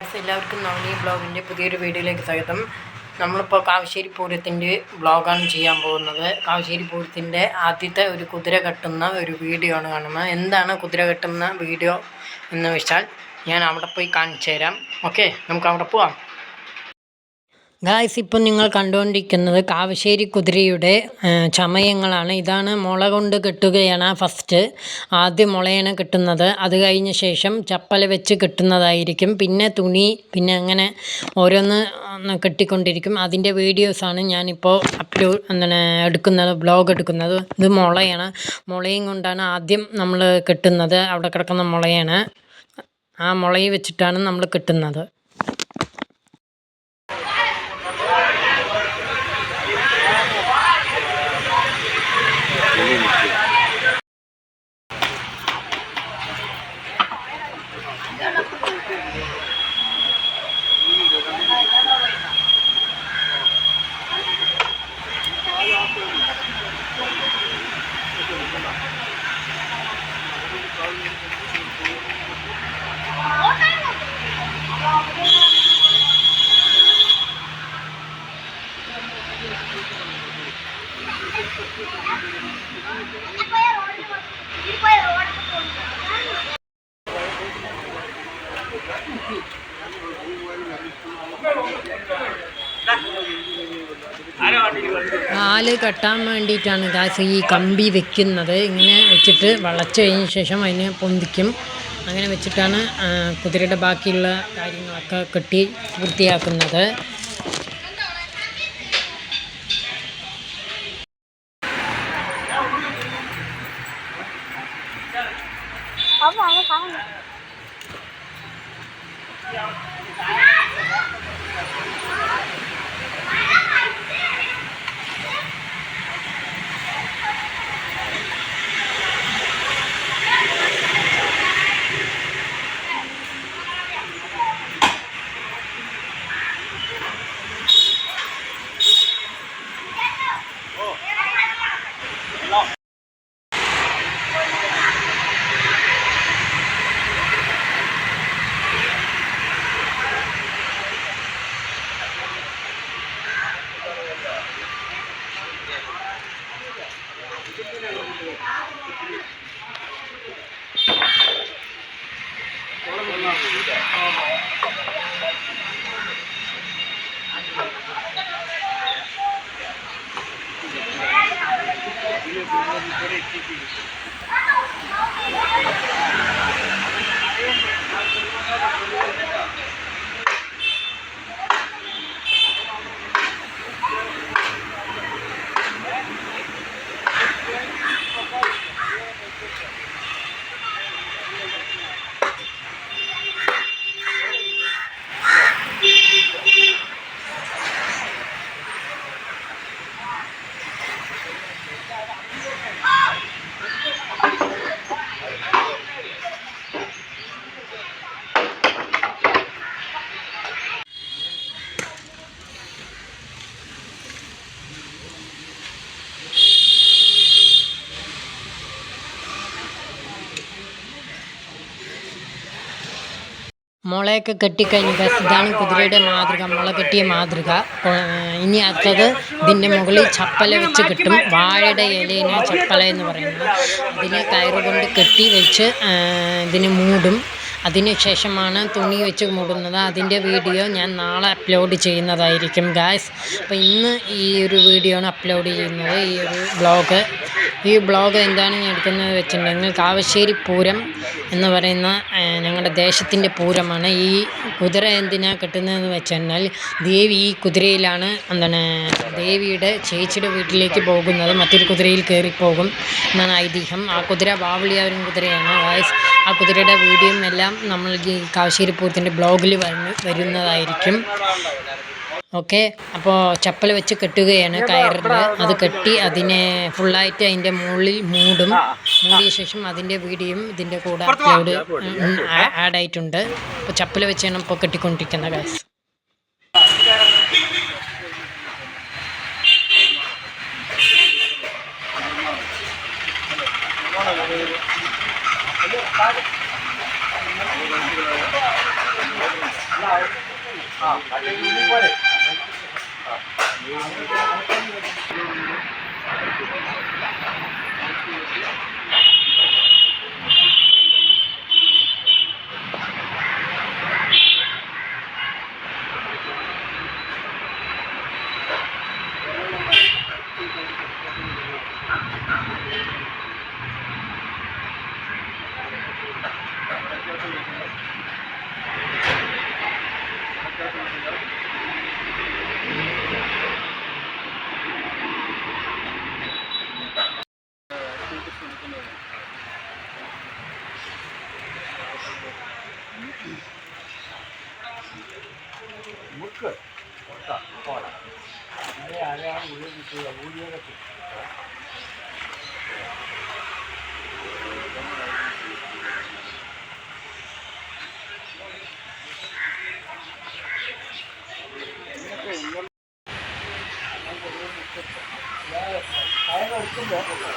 Guys, നമ്മൾ ഈ ബ്ലോഗിന്റെ പുതിയൊരു വീഡിയോയിലേക്ക് സ്വാഗതം. നമ്മളിപ്പോൾ കാവശ്ശേരി പൂരത്തിന്റെ ബ്ലോഗാണ് ചെയ്യാൻ പോകുന്നത്. കാവശ്ശേരി പൂരത്തിന്റെ ആദ്യത്തെ ഒരു കുതിര കെട്ടുന്ന ഒരു വീഡിയോ ആണ് കാണുന്നത്. എന്താണ് കുതിര കെട്ടുന്ന വീഡിയോ എന്ന് വെച്ചാൽ ഞാൻ അവിടെ പോയി കാണിച്ചു തരാം ഓക്കെ നമുക്ക് അവിടെ പോവാം. ഗായ്സ് ഇപ്പം നിങ്ങൾ കണ്ടുകൊണ്ടിരിക്കുന്നത് കാവശ്ശേരി കുതിരയുടെ ചമയങ്ങളാണ്. ഇതാണ് മുള കൊണ്ട് കെട്ടുകയാണ് ഫസ്റ്റ് ആദ്യം മുളയാണ് കെട്ടുന്നത്. അത് കഴിഞ്ഞ ശേഷം ചപ്പല വെച്ച് കെട്ടുന്നതായിരിക്കും. പിന്നെ തുണി പിന്നെ അങ്ങനെ ഓരോന്ന് കെട്ടിക്കൊണ്ടിരിക്കും. അതിന്റെ വീഡിയോസാണ് ഞാനിപ്പോൾ അപ്ലോഡ് എന്താണ് എടുക്കുന്നത് ബ്ലോഗ് എടുക്കുന്നത്. ഇത് മുളയാണ്. മുളയും കൊണ്ടാണ് ആദ്യം നമ്മൾ കെട്ടുന്നത്. അവിടെ കിടക്കുന്ന മുളയാണ്. ആ മുളയിൽ വെച്ചിട്ടാണ് നമ്മൾ കെട്ടുന്നത്. കാൽ കെട്ടാൻ വേണ്ടിയിട്ടാണ് ഗാസ് ഈ കമ്പി വെക്കുന്നത്. ഇങ്ങനെ വെച്ചിട്ട് വളച്ച് കഴിഞ്ഞ ശേഷം അതിനെ പൊന്തിക്കും. അങ്ങനെ വെച്ചിട്ടാണ് കുതിരയുടെ ബാക്കിയുള്ള കാര്യങ്ങളൊക്കെ കെട്ടി പൂർത്തിയാക്കുന്നത്. മുളയൊക്കെ കെട്ടിക്കഴിഞ്ഞ് ബസ് ഇതാണ് കുതിരയുടെ മാതൃക മുള കെട്ടിയ മാതൃക. ഇനി അടുത്തത് ഇതിന്റെ മുകളിൽ ചപ്പല വെച്ച് കെട്ടും. വാഴയുടെ ഇലയിനെ ചപ്പല എന്ന് പറയുന്നത്. അതിനെ കയറ് കൊണ്ട് കെട്ടി വെച്ച് ഇതിനെ ഇതിന് മൂടും. അതിന് ശേഷമാണ് തുണി വെച്ച് മൂടുന്നത്. അതിന്റെ വീഡിയോ ഞാൻ നാളെ അപ്ലോഡ് ചെയ്യുന്നതായിരിക്കും ഗായ്സ് അപ്പോൾ ഇന്ന് ഈ ഒരു വീഡിയോ ആണ് അപ്ലോഡ് ചെയ്യുന്നത്. ഈ ഒരു ബ്ലോഗ് ഈ ബ്ലോഗ് എന്താണ് ഞാൻ എടുക്കുന്നത് വെച്ചിട്ടുണ്ടെങ്കിൽ കാവശ്ശേരി പൂരം എന്ന് പറയുന്ന ഞങ്ങളുടെ ദേശത്തിന്റെ പൂരമാണ്. ഈ കുതിര എന്തിനാണ് കെട്ടുന്നതെന്ന് വെച്ചാൽ ദേവി ഈ കുതിരയിലാണ് എന്താണ് ദേവിയുടെ ചേച്ചിയുടെ വീട്ടിലേക്ക് പോകുന്നത്. മറ്റൊരു കുതിരയിൽ കയറിപ്പോകും എന്നാണ് ഐതിഹ്യം. ആ കുതിര ബാവളിയാവരും കുതിരയാണ് ആ കുതിരയുടെ വീഡിയോയും എല്ലാം നമ്മൾ ഈ കാവശ്ശേരി പൂരത്തിന്റെ ബ്ലോഗിൽ വരുന്നതായിരിക്കും. ഓക്കെ അപ്പോൾ ചപ്പൽ വെച്ച് കെട്ടുകയാണ് കയറിൽ അത് കെട്ടി അതിനെ ഫുള്ളായിട്ട് അതിന്റെ മുകളിൽ മൂടും. മൂടിയ ശേഷം അതിന്റെ വീടിയും ഇതിന്റെ കൂടെ ആഡ് ആയിട്ടുണ്ട്. അപ്പോൾ ചപ്പൽ വെച്ചാണ് ഇപ്പോൾ കെട്ടിക്കൊണ്ടിരിക്കുന്നത് guys I think we did it. முக்கு போடலாம் நிறைய அழகான உதவி ஊழியாக அழகாக இருக்கும்போது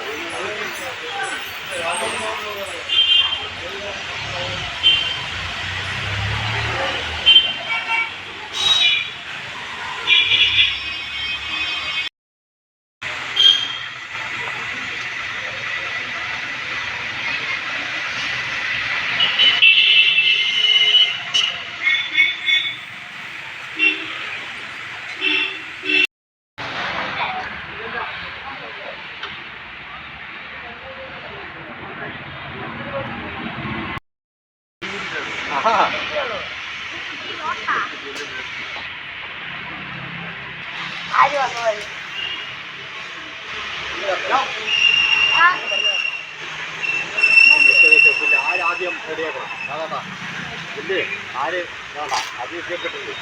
ആദ്യം റെഡിയാക്കണം അതാ ഇല്ലേ ആര് വേണ്ട അത് ഇഷ്ടപ്പെട്ടില്ലേ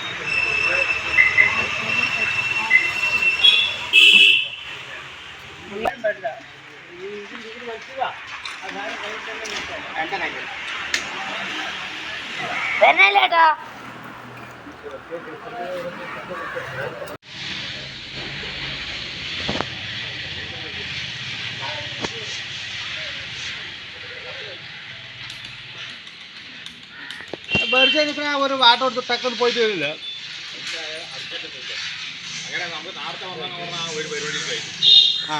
വരണല്ലേട്ടാ. പരിചയം ഒരു വാട്ടം എടുത്ത് ടക്കെന്ന് പോയിട്ട് വരില്ല. ആ.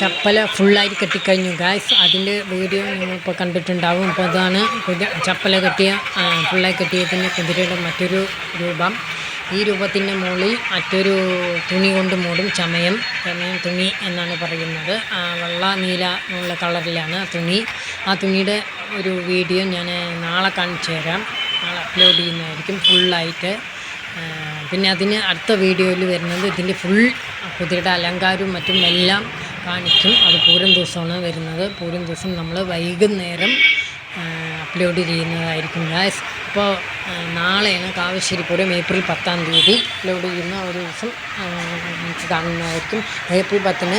ചപ്പല ഫുള്ളായിട്ട് കെട്ടിക്കഴിഞ്ഞു. ഗായ്സ് അതിന്റെ വീഡിയോ നിങ്ങളിപ്പോൾ കണ്ടിട്ടുണ്ടാവും. അപ്പോൾ അതാണ് ചപ്പല കെട്ടിയ ഫുള്ളായി കെട്ടിയതിന്റെ കുതിരയുടെ മറ്റൊരു രൂപം. ഈ രൂപത്തിന്റെ മുകളിൽ മറ്റൊരു തുണി കൊണ്ട് മൂടും ചമയം. ചമയം തുണി എന്നാണ് പറയുന്നത്. വെള്ള നീല എന്നുള്ള കളറിലാണ് തുണി. ആ തുണിയുടെ ഒരു വീഡിയോ ഞാൻ നാളെ കാണിച്ചു തരാം. നാളെ അപ്ലോഡ് ചെയ്യുന്നതായിരിക്കും ഫുള്ളായിട്ട് പിന്നെ അതിന് അടുത്ത വീഡിയോയിൽ വരുന്നത് ഇതിന്റെ ഫുൾ കുതിരയുടെ അലങ്കാരവും മറ്റും എല്ലാം കാണിക്കും. അത് പൂരം ദിവസമാണ് വരുന്നത്. പൂരം ദിവസം നമ്മൾ വൈകുന്നേരം അപ്ലോഡ് ചെയ്യുന്നതായിരിക്കും ഗായ്സ് അപ്പോൾ നാളെയാണ് കാവശ്ശേരി പൂരം ഏപ്രിൽ പത്താം തീയതി അപ്ലോഡ് ചെയ്യുന്ന ഒരു ദിവസം കാണുന്നതായിരിക്കും. ഏപ്രിൽ പത്തിന്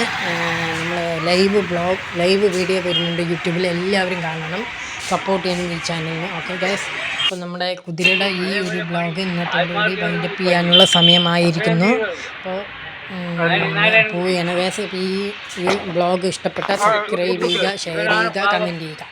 നമ്മൾ ലൈവ് ബ്ലോഗ് ലൈവ് വീഡിയോ വരുന്നുണ്ട് യൂട്യൂബിൽ. എല്ലാവരും കാണണം. സപ്പോർട്ട് ചെയ്യണം ഈ ചാനലിന് ഓക്കെ ഗൈസ് അപ്പോൾ നമ്മുടെ കുതിരയുടെ ഈ ഒരു ബ്ലോഗ് ഇന്നത്തോടുകൂടി വൈൻഡപ്പ് ചെയ്യാനുള്ള സമയമായിരിക്കുന്നു. അപ്പോൾ പോവുകയാണ് ഗൈസ് അപ്പോൾ ഈ ഈ ബ്ലോഗ് ഇഷ്ടപ്പെട്ട സബ്സ്ക്രൈബ് ചെയ്യുക ഷെയർ ചെയ്യുക കമന്റ് ചെയ്യുക.